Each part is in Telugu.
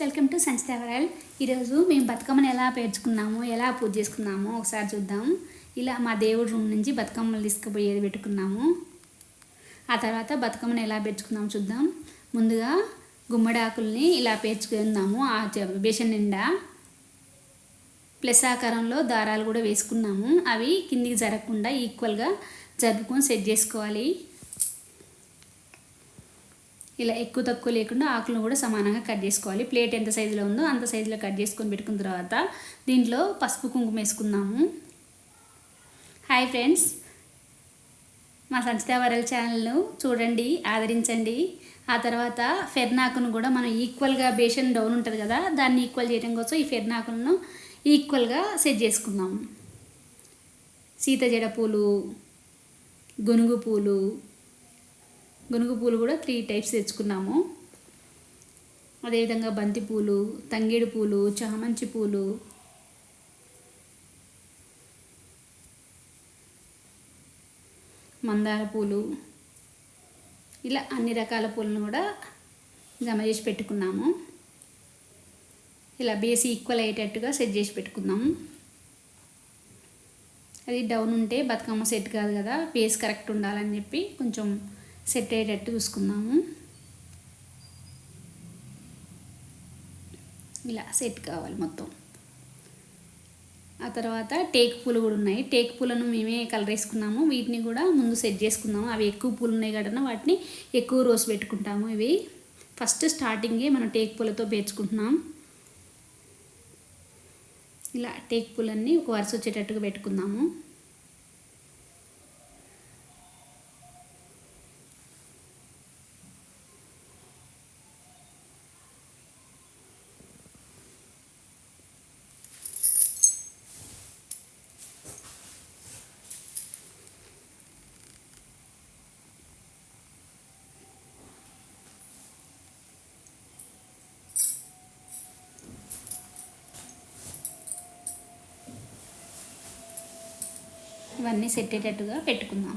వెల్కమ్ టు సంచితావరాల్ ఈరోజు మేము బతుకమ్మను ఎలా పేర్చుకున్నాము ఎలా పూజ చేసుకున్నాము ఒకసారి చూద్దాం. ఇలా మా దేవుడి రూమ్ నుంచి బతుకమ్మలు తీసుకుపోయేది పెట్టుకున్నాము. ఆ తర్వాత బతుకమ్మను ఎలా పేర్చుకున్నాము చూద్దాం. ముందుగా గుమ్మడాకుల్ని ఇలా పేర్చుకుందాము. ఆ బేషన్ నిండా ప్లస్ ఆకారంలో దారాలు కూడా వేసుకున్నాము. అవి కిందికి జరగకుండా ఈక్వల్గా జరుపుకొని సెట్ చేసుకోవాలి. ఇలా ఎక్కువ తక్కువ లేకుండా ఆకులను కూడా సమానంగా కట్ చేసుకోవాలి. ప్లేట్ ఎంత సైజులో ఉందో అంత సైజులో కట్ చేసుకొని పెట్టుకున్న తర్వాత దీంట్లో పసుపు కుంకుమ వేసుకుందాము. హాయ్ ఫ్రెండ్స్ మా సంచిత వరల్ ఛానల్ను చూడండి ఆదరించండి. ఆ తర్వాత ఫెర్నాకును కూడా మనం ఈక్వల్గా బేషన్ డౌన్ ఉంటుంది కదా దాన్ని ఈక్వల్ చేయడం కోసం ఈ ఫెర్నాకులను ఈక్వల్గా సెట్ చేసుకుందాము సీత జడ పూలు గునుగు పూలు గునుగు పూలు కూడా త్రీ టైప్స్ తెచ్చుకున్నాము. అదేవిధంగా బంతి పూలు తంగేడు పూలు చామంతి పూలు. మందార పూలు. ఇలా అన్ని రకాల పూలను కూడా జమ చేసి పెట్టుకున్నాము. ఇలా బేస్ ఈక్వల్ అయ్యేటట్టుగా సెట్ చేసి పెట్టుకుందాము. అది డౌన్ ఉంటే బతుకమ్మ సెట్ కాదు కదా బేస్ కరెక్ట్ ఉండాలని చెప్పి కొంచెం సెట్ అయ్యేటట్టు చూసుకుందాము. ఇలా సెట్ కావాలి మొత్తం. ఆ తర్వాత టేక్ పూలు కూడా ఉన్నాయి. టేక్ పూలను మేమే కలర్ వేసుకున్నాము. వీటిని కూడా ముందు సెట్ చేసుకుందాము. అవి ఎక్కువ పూలు ఉన్నాయి కాబట్టి వాటిని ఎక్కువ రోజు పెట్టుకుంటాము ఇవి. ఫస్ట్ స్టార్టింగే మనం టేక్ పూలతో పేర్చుకుంటున్నాం. ఇలా టేక్ పూలన్నీ ఒక వరుస వచ్చేటట్టుగా పెట్టుకుందాము. ఇవన్నీ సెట్టేటట్టుగా పెట్టుకుందాం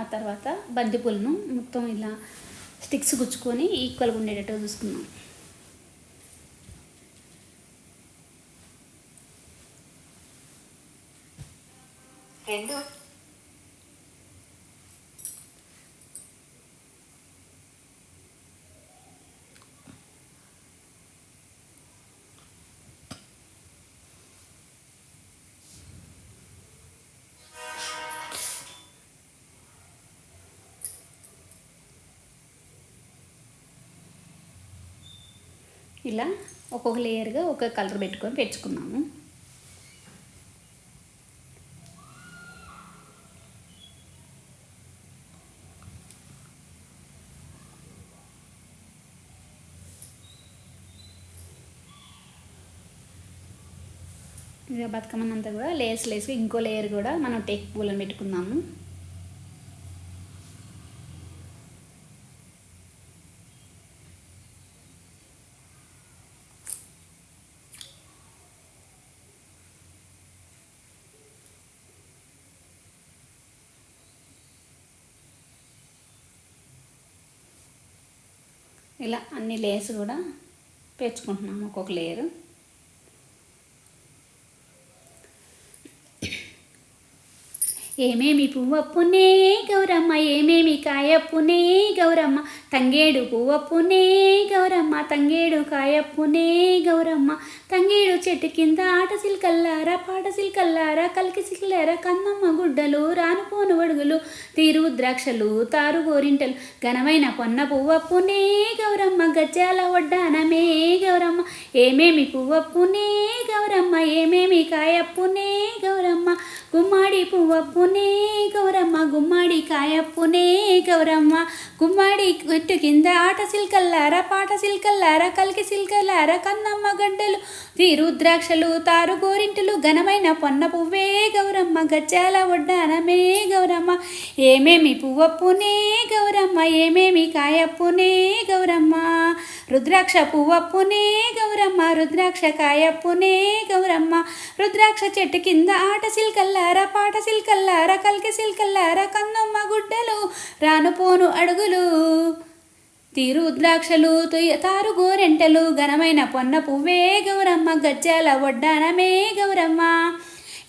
ఆ తర్వాత బంతిపూలను మొత్తం ఇలా స్టిక్స్ గుచ్చుకొని ఈక్వల్గా ఉండేటట్టుగా చూసుకున్నాం ఇలా ఒక్కొక్క లేయర్గా ఒక కలర్ పెట్టుకొని పెంచుకున్నాము. ఇక బతుకమ్మనంతా కూడా లేయర్స్ లేసి ఇంకో లేయర్ కూడా మనం టేక్ పూలను పెట్టుకున్నాము. ఇలా అన్ని లేయర్స్ కూడా పేర్చుకుంటున్నాము ఒక్కొక్క లేయరు ఏమేమి పువ్వప్పునే గౌరమ్మ ఏమేమి కాయప్పునే గౌరమ్మ తంగేడు పువ్వప్పునే గౌరమ్మ తంగేడు కాయప్పునే గౌరమ్మ. తంగేడు చెట్టు కింద ఆట సిల్కల్లారా పాట సిల్కల్లారా కలికి సిల్లారా కందమ్మ గుడ్డలు రానుపోను వడుగులు తీరు ద్రాక్షలు తారు గోరింటలు. ఘనమైన పొన్న పువ్వప్పునే గౌరమ్మ గజ్జాల వడ్డానమే గౌరమ్మ. ఏమేమి పువ్వప్పునే గౌరమ్మ ఏమేమి కాయప్పునే గౌరమ్మ. గుమ్మాడి పువ్వప్పునే గౌరమ్మ గుమ్మాడి కాయప్పునే గౌరమ్మ. గుమ్మాడి చెట్టు కింద ఆట సిల్కల్లారా పాట సిల్క సిల్కల్లార కలికి సిల్కల్లార కన్నమ్మ గడ్డలు. తీరుద్రాక్షలు తారు గోరింటలు ఘనమైన పొన్న పువ్వే గౌరమ్మ గజ్జాల ఒడ్డానమే గౌరమ్మ. ఏమేమి పువ్వప్పునే గౌరమ్మ ఏమేమి కాయప్పునే గౌరమ్మ. రుద్రాక్ష పువ్వప్పునే గౌరమ్మ రుద్రాక్ష కాయప్పునే గౌరమ్మ. రుద్రాక్ష చెట్టు కింద ఆట సిల్కల్లార పాట సిల్కల్లార కలికి సిల్కల్లార కన్నమ్మ గుడ్డలు. రాను పోను అడుగులు. తీరు ద్రాక్షలు తారు గోరెంటలు ఘనమైన పొన్న పువ్వే గౌరమ్మ గజ్జాల ఒడ్డానమే గౌరమ్మ.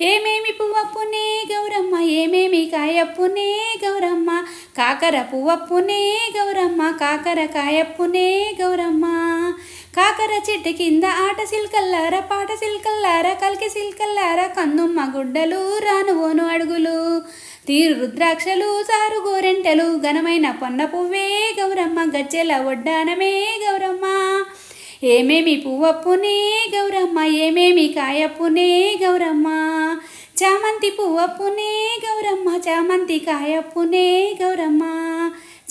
ఏమేమి పువ్వప్పునే గౌరమ్మ ఏమేమి కాయప్పునే గౌరమ్మ. కాకర పువ్వప్పునే గౌరమ్మ కాకర కాయప్పునే గౌరమ్మ. కాకర చెట్టు కింద ఆట సిల్కల్లార పాట సిల్కల్లార కలికి సిల్కల్లార కందుమ్మ గుడ్డలు రానువోను అడుగులు. తీరు రుద్రాక్షలు సారు గోరెంటలు ఘనమైన పొన్న పువ్వే గౌరమ్మ గజ్జెల వడ్డానమే గౌరమ్మ. ఏమేమి పువ్వప్పునే గౌరమ్మ ఏమేమి కాయప్పునే గౌరమ్మ. చామంతి పువ్వప్పునే గౌరమ్మ చామంతి కాయప్పునే గౌరమ్మ.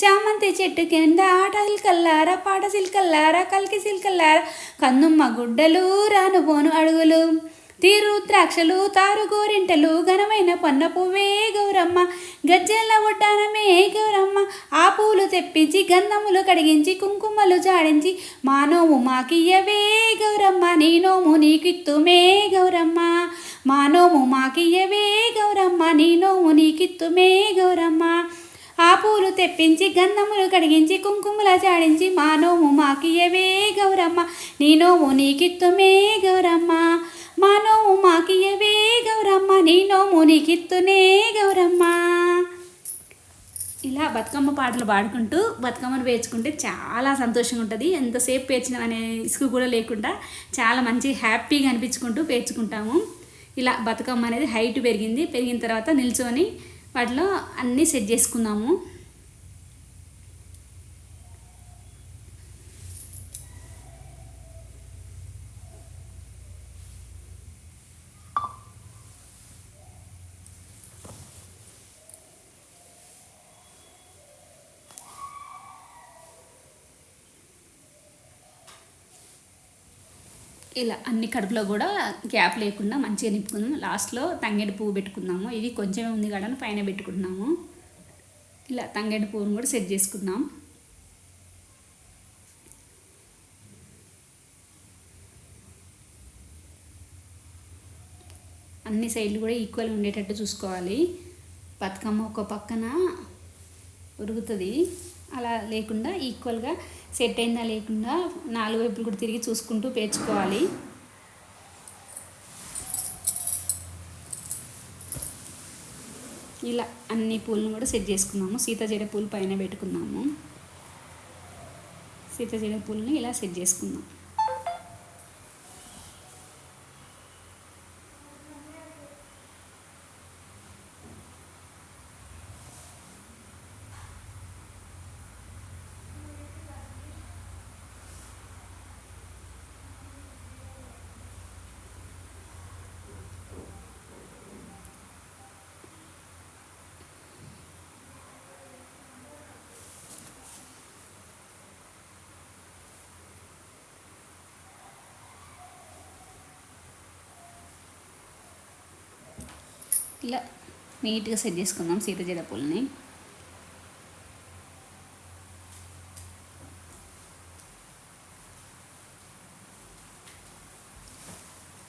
చామంతి చెట్టు కింద ఆట సిల్కల్లార పాట సిల్కల్లారా కలికి సిల్కల్లారా కన్నుమ్మ గుడ్డలు రానుబోను అడుగులు. తిరుద్రాక్షలు తారు గోరింటలు ఘనమైన పొన్న పువ్వే గౌరమ్మ. గజ్జెల ఒడ్డానమే గౌరమ్మ. ఆ పూలు తెప్పించి గంధములు కడిగించి కుంకుమలు జాడించి మా నోము మాకియ్యవే గౌరమ్మ. నీ నోము నీకిత్తుమే గౌరమ్మ. మా నోము మాకియ్యవే గౌరమ్మ. నీ నోము నీకిత్తుమే గౌరమ్మ. ఆ పూలు తెప్పించి గంధములు కడిగించి కుంకుమల జాడించి మా నోము మాకియ్యవే గౌరమ్మ. నీ నోము నీకిత్తుమే గౌరమ్మ. మా నోము మాకియ్యవే గౌరమ్మ నీ నోము నీకిత్తునే గౌరమ్మ. ఇలా బతుకమ్మ పాటలు పాడుకుంటూ బతుకమ్మను పేర్చుకుంటే చాలా సంతోషంగా ఉంటుంది. ఎంతసేపు పేర్చినాం అనే ఇసుకు కూడా లేకుండా చాలా మంచి హ్యాపీగా అనిపించుకుంటూ పేర్చుకుంటాము. ఇలా బతుకమ్మ అనేది హైట్ పెరిగింది. పెరిగిన తర్వాత నిల్చొని వాటిలో అన్నీ సెట్ చేసుకుందాము. ఇలా అన్ని కడుపులో కూడా గ్యాప్ లేకుండా మంచిగా నింపుకుందాం. లాస్ట్లో తంగేడు పువ్వు పెట్టుకుందాము. ఇది కొంచెమే ఉంది కదా పైన పెట్టుకున్నాము ఇలా తంగేడు పువ్వును కూడా సెట్ చేసుకుందాం. అన్ని సైడ్లు కూడా ఈక్వల్ ఉండేటట్టు చూసుకోవాలి. బతుకమ్మ ఒక పక్కన ఉరుగుతుంది అలా లేకుండా ఈక్వల్గా సెట్ అయిందా లేకుండా నాలుగు వైపులు కూడా తిరిగి చూసుకుంటూ పేర్చుకోవాలి. ఇలా అన్ని పూలను కూడా సెట్ చేసుకున్నాము. సీతాజడ పూలు పైన పెట్టుకున్నాము. సీతాజడ పూలని ఇలా సెట్ చేసుకున్నాం. ఇలా నీట్గా సెట్ చేసుకుందాం సీతజడ పూలని.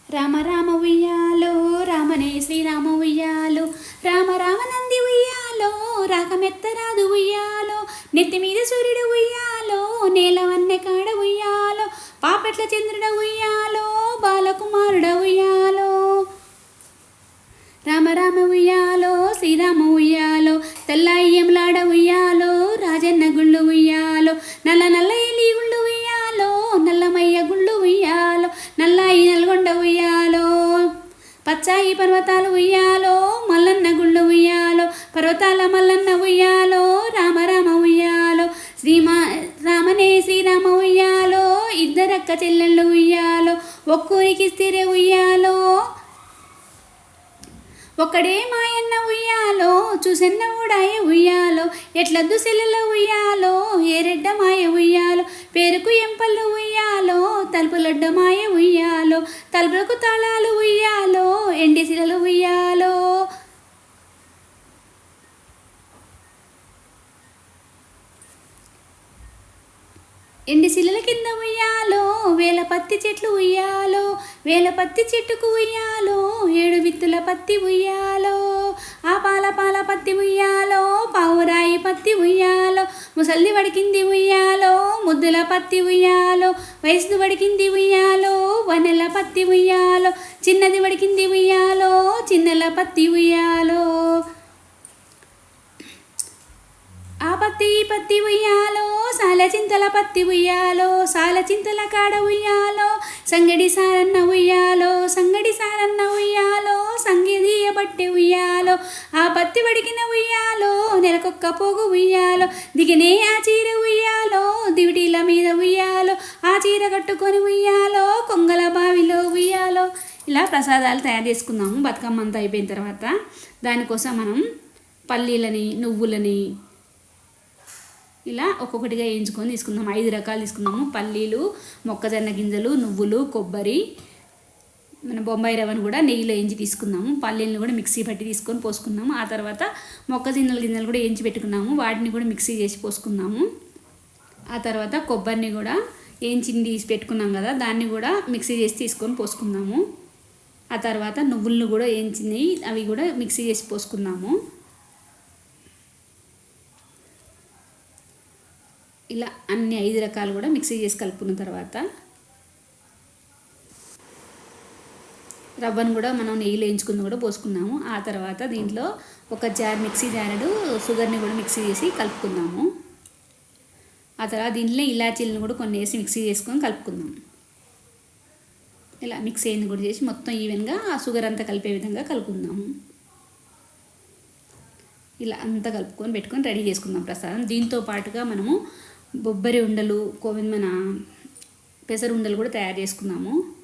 రామ రామ ఉయ్యాలో రామనే శ్రీరామ ఉయ్యాలో రామ రామనంది ఉయ్యాలో రాకమెత్తరాదు ఉయ్యాలో నెత్తి మీద సూర్యుడు ఉయ్యాలో నేల వన్నె కాడ ఉయ్యాలో పాపెట్ల చంద్రుడ ఉయ్యాలో బాలకుమారుడ ఉయ్యాలో. రామ ఉయ్యాలో శ్రీరామ ఉయ్యాలో తెల్లయ్యంలాడ ఉయ్యాలో రాజన్న గుళ్ళు ఉయ్యాలో నల్ల నల్ల ఎలి గుళ్ళు ఉయ్యాలో నల్లమయ్య గుళ్ళు ఉయ్యాలో నల్లాయి నల్గొండ ఉయ్యాలో పచ్చాయి పర్వతాలు ఉయ్యాలో మల్లన్న గుళ్ళు ఉయ్యాలో పర్వతాల మల్లన్న ఉయ్యాలో రామ రామ ఉయ్యాలో శ్రీమా రామనే శ్రీరామ ఉయ్యాలో ఇద్దరక్క చెల్లెళ్ళు ఉయ్యాలో ఒక్కూరికి స్థిర ఉయ్యాలో ఒకడే మాయన్న ఉయ్యాలో చూసెన్న ఊడాయ ఉయ్యాలో ఎట్లద్దు సెల్లెల ఉయ్యాలో ఏరెడ్డ మాయ ఉయ్యాలో పేరుకు ఎంపళ్ళు ఉయ్యాలో తలుపులడ్డ మాయ ఉయ్యాలో తలుపులకు తాళాలు ఉయ్యాలో ఎండి శిలలు ఉయ్యాలో. ఎండి శిలల కింద ఉయ్యాలో వేల పత్తి చెట్లు ఉయ్యాలో వేల పత్తి చెట్టుకు ఉయ్యాలో ఏడు విత్తుల పత్తి ఉయ్యాలో ఆ పాల పాల పత్తి ఉయ్యాలో పావురాయి పత్తి ఉయ్యాలో ముసల్ది వడికింది ఉయ్యాలో ముద్దుల పత్తి ఉయ్యాలో వయసు వడికింది ఉయ్యాలో వనెల పత్తి ఉయ్యాలో చిన్నది వడికింది ఉయ్యాలో చిన్నల పత్తి ఉయ్యాలో ఆ పత్తి పత్తి ఉయ్యాలో సాలచింతల పత్తి ఉయ్యాలో సాలచింతల కాడ ఉయ్యాలో సంగడి సారన్న ఉయ్యాలో సంగడి సారన్న ఉయ్యాలో సంగీదీయ బట్టె ఉయ్యాలో ఆ పత్తి వడికిన ఉయ్యాలో నెలకొక్క పోగు ఉయ్యాలో దిగినే ఆ చీర ఉయ్యాలో దివిటీల మీద ఉయ్యాలో ఆ చీర కట్టుకొని ఉయ్యాలో కొంగల బావిలో ఉయ్యాలో. ఇలా ప్రసాదాలు తయారు చేసుకుందాము బతుకమ్మ అంతా అయిపోయిన తర్వాత. దానికోసం మనం పల్లీలని నువ్వులని ఇలా ఒక్కొక్కటిగా వేయించుకొని తీసుకుందాం. ఐదు రకాలు తీసుకున్నాము పల్లీలు మొక్కజొన్న గింజలు నువ్వులు కొబ్బరి మన బొంబాయి రవ్వను కూడా నెయ్యిలో వేయించి తీసుకున్నాము పల్లీలను కూడా మిక్సీ పట్టి తీసుకొని పోసుకున్నాము ఆ తర్వాత మొక్కజొన్నల గింజలు కూడా వేయించి పెట్టుకున్నాము. వాటిని కూడా మిక్సీ చేసి పోసుకున్నాము ఆ తర్వాత కొబ్బరిని కూడా వేయించి తీసి పెట్టుకున్నాం కదా దాన్ని కూడా మిక్సీ చేసి తీసుకొని పోసుకున్నాము ఆ తర్వాత నువ్వులను కూడా వేయించినవి అవి కూడా మిక్సీ చేసి పోసుకున్నాము ఇలా అన్ని ఐదు రకాలు కూడా మిక్సీ చేసి కలుపుకున్న తర్వాత రవ్వను కూడా మనం నెయ్యిలో వేయించుకుని కూడా పోసుకున్నాము. ఆ తర్వాత దీంట్లో ఒక జార్ మిక్సీ జారడు షుగర్ని కూడా మిక్సీ చేసి కలుపుకుందాము. ఆ తర్వాత దీంట్లో ఇలాచీలను కూడా కొన్ని వేసి మిక్సీ చేసుకొని కలుపుకుందాం ఇలా మిక్స్ అయింది కూడా చేసి మొత్తం ఈవెన్గా ఆ షుగర్ అంతా కలిపే విధంగా కలుపుకుందాము. ఇలా అంతా కలుపుకొని పెట్టుకొని రెడీ చేసుకుందాం ప్రసాదం. దీంతో పాటుగా మనము బొబ్బరి ఉండలు కోవిన్ మన పెసరు ఉండలు కూడా తయారు చేసుకున్నాము.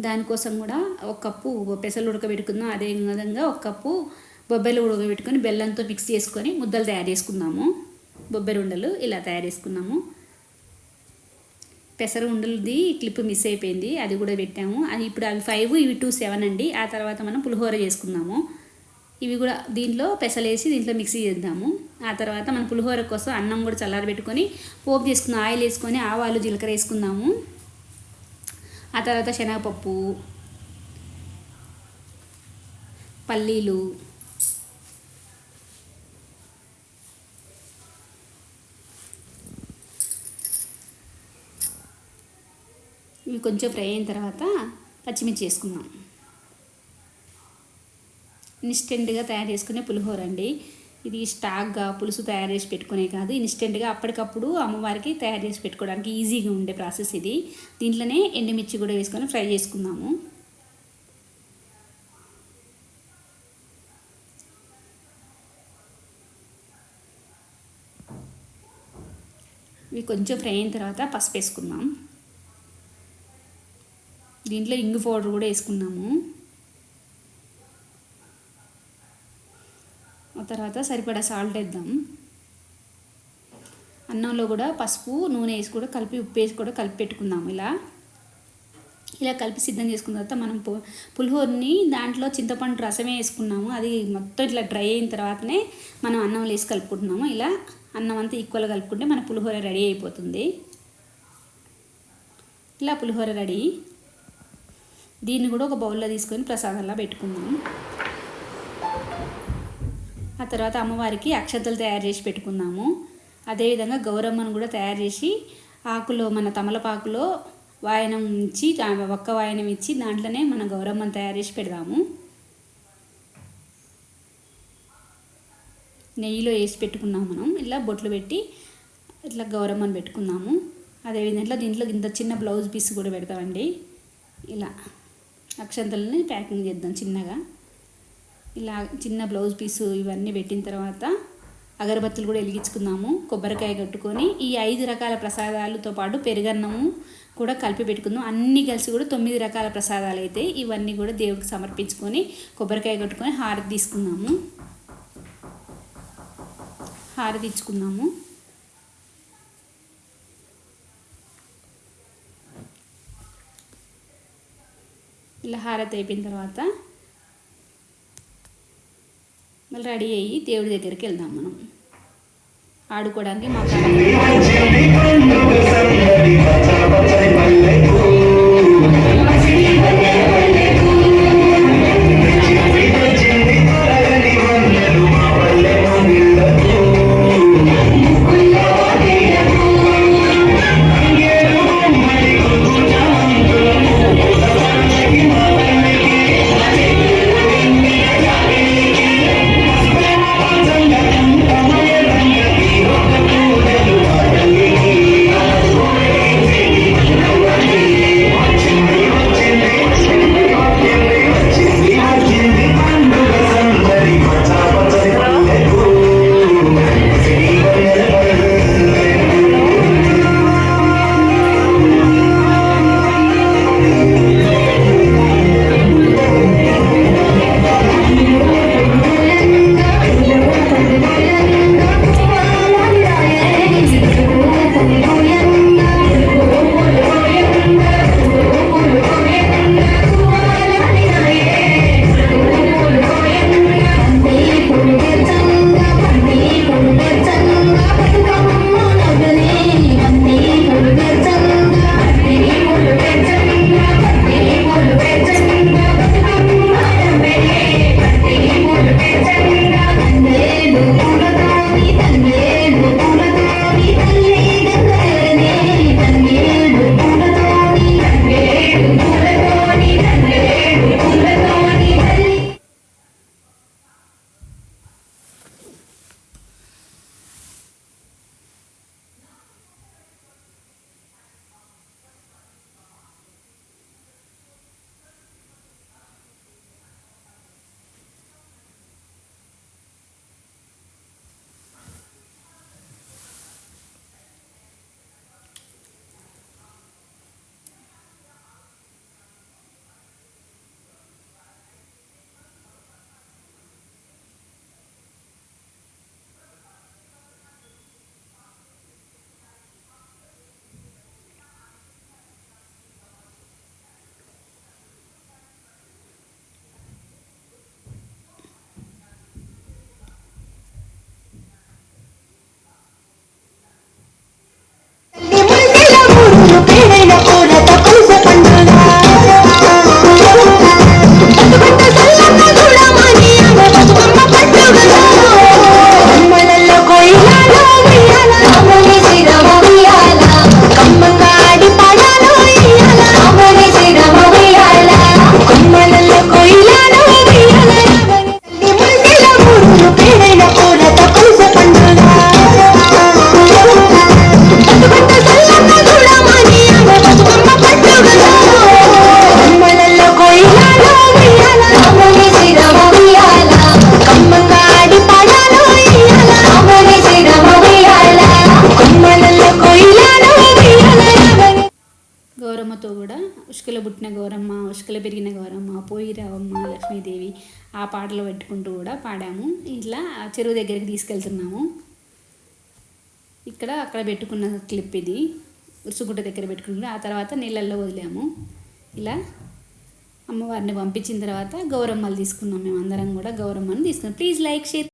దానికోసం కూడా ఒక కప్పు పెసలు ఉడకబెట్టుకుందాం. అదే విధంగా ఒక కప్పు బొబ్బెలు ఉడకబెట్టుకొని బెల్లంతో మిక్స్ చేసుకొని ముద్దలు తయారు చేసుకుందాము. బొబ్బరి ఉండలు ఇలా తయారు చేసుకున్నాము. పెసర ఉండలది క్లిప్ మిస్ అయిపోయింది. అది కూడా పెట్టాము. అది ఇప్పుడు అవి ఫైవ్ ఇవి టూ సెవెన్ అండి. ఆ తర్వాత మనం పులిహోర చేసుకుందాము. ఇవి కూడా దీంట్లో పెసలేసి దీంట్లో మిక్సీ చేద్దాము. ఆ తర్వాత మన పులిహోర కోసం అన్నం కూడా చల్లారబెట్టుకొని పోపు చేసుకుందాం ఆయిల్ వేసుకొని ఆవాలు జీలకర్ర వేసుకుందాము. ఆ తర్వాత శనగపప్పు పల్లీలు ఇవి కొంచెం ఫ్రై అయిన తర్వాత పచ్చిమిర్చి వేసుకుందాం. ఇన్స్టెంట్గా తయారు చేసుకునే పులిహోర అండి. ఇది స్టాక్గా పులుసు తయారు చేసి పెట్టుకునే కాదు ఇన్స్టెంట్గా అప్పటికప్పుడు అమ్మవారికి తయారు చేసి పెట్టుకోవడానికి ఈజీగా ఉండే ప్రాసెస్ ఇది. దీంట్లోనే ఎండుమిర్చి కూడా వేసుకొని ఫ్రై చేసుకుందాము. ఇవి కొంచెం ఫ్రై అయిన తర్వాత పసుపు వేసుకుందాం. దీంట్లో ఇంగు పౌడర్ కూడా వేసుకున్నాము తర్వాత సరిపడా సాల్ట్ వేద్దాం. అన్నంలో కూడా పసుపు నూనె వేసి కూడా కలిపి ఉప్పు వేసి కూడా కలిపి పెట్టుకుందాం ఇలా. ఇలా కలిపి సిద్ధం చేసుకున్న తర్వాత మనం పులిహోరని దాంట్లో చింతపండు రసమే వేసుకున్నాము. అది మొత్తం ఇట్లా డ్రై అయిన తర్వాతనే మనం అన్నంలో వేసి కలుపుకుంటున్నాము. ఇలా అన్నం అంతా ఈక్వల్గా కలుపుకుంటే మన పులిహోర రెడీ అయిపోతుంది. ఇలా పులిహోర రెడీ. దీన్ని కూడా ఒక బౌల్లో తీసుకొని ప్రసాదంలా పెట్టుకుందాం. ఆ తర్వాత అమ్మవారికి అక్షతలు తయారు చేసి పెట్టుకున్నాము. అదేవిధంగా గౌరమ్మను కూడా తయారు చేసి ఆకులో మన తమలపాకులో వాయనం ఇచ్చి ఒక్క వాయనం ఇచ్చి దాంట్లోనే మన గౌరమ్మను తయారు చేసి పెడదాము. నెయ్యిలో వేసి పెట్టుకున్నాం మనం. ఇలా బొట్లు పెట్టి ఇట్లా గౌరమ్మను పెట్టుకున్నాము. అదేవిధంగా దీంట్లో ఇంత చిన్న బ్లౌజ్ పీస్ కూడా పెడతామండి. ఇలా అక్షంతలని ప్యాకింగ్ చేద్దాం చిన్నగా. ఇలా చిన్న బ్లౌజ్ పీసు ఇవన్నీ పెట్టిన తర్వాత అగరబత్తులు కూడా వెలిగించుకున్నాము కొబ్బరికాయ కట్టుకొని ఈ ఐదు రకాల ప్రసాదాలతో పాటు పెరుగన్నము కూడా కలిపి పెట్టుకుందాం. అన్నీ కలిసి కూడా తొమ్మిది రకాల ప్రసాదాలు అయితే ఇవన్నీ కూడా దేవుడికి సమర్పించుకొని కొబ్బరికాయ కట్టుకొని హారతి తీసుకున్నాము హారతి తీసుకున్నాము ఇలా హారతి అయిపోయిన తర్వాత మళ్ళీ రెడీ అయ్యి దేవుడి దగ్గరికి వెళ్దాం మనం. ఆడుకోవడానికి మాకు కాడ గౌరమ్మ పెరిగిన గౌరమ్మ పోయి రావమ్మ లక్ష్మీదేవి ఆ పాటలు పెట్టుకుంటూ కూడా పాడాము. ఇట్లా చెరువు దగ్గరికి తీసుకెళ్తున్నాము. ఇక్కడ అక్కడ పెట్టుకున్న క్లిప్ ఇది. ఉరుసుగుట్ట దగ్గర పెట్టుకున్నాము. ఆ తర్వాత నీళ్ళల్లో వదిలాము. ఇలా అమ్మవారిని పంపించిన తర్వాత గౌరమ్మలు తీసుకున్నాం. మేము అందరం కూడా గౌరమ్మని తీసుకున్నాం. Please like share